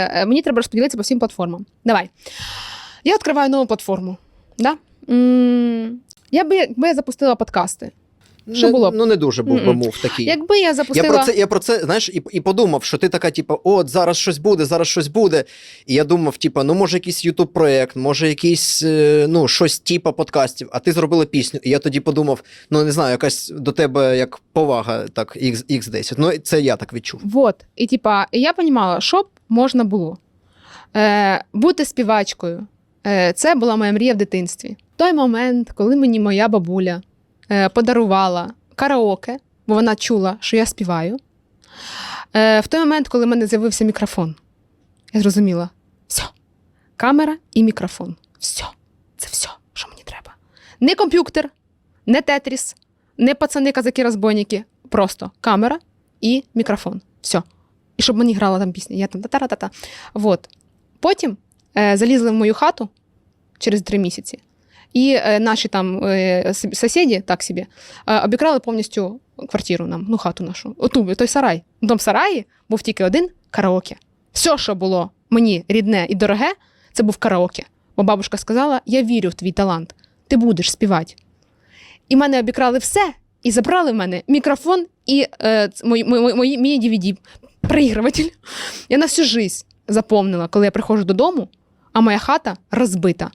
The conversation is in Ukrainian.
Е, Мені треба розподілитися по всім платформам. Давай. Я відкриваю нову платформу. Да? М, Я би, якби я запустила подкасти. Що Не- було б? Ну не дуже був би Мгм. мув такий. Якби я Я запустила. про це, я про це, знаєш, і, і подумав, що ти така, типу, от зараз щось буде, зараз щось буде. І я думав, типу, ну може якийсь ютуб проект, може якийсь е, ну, щось типу подкастів, а ти зробила пісню. І я тоді подумав, ну не знаю, якась до тебе як повага, так, X, X10. Ну, це я так відчув. Вот. І типа, я розуміла, що б можна було. Е, бути співачкою. Е, це була моя мрія в дитинстві. Той момент, коли мені моя бабуля е, подарувала караоке, бо вона чула, що я співаю. Е, в той момент, коли в мене з'явився мікрофон, я зрозуміла: все, камера і мікрофон. Все, це все, що мені треба. Не комп'ютер, не тетріс, не пацани казаки розбойники Просто камера і мікрофон. Все. І щоб мені грала там пісня. Я там та-та-та-та. Вот. Потім е, залізли в мою хату через три місяці, і е, наші там е, сусіди, так собі, е, обікрали повністю квартиру нам, ну, хату нашу. Оту, той сарай. В сараї був тільки один караоке. Все, що було мені рідне і дороге, це був караоке. Бо бабушка сказала: Я вірю в твій талант, ти будеш співати. І мене обікрали все, і забрали в мене мікрофон і е, мої, мої, мої, мій DVD, проігруватель. Я на всю жизнь запомнила, коли я приходжу додому, а моя хата розбита.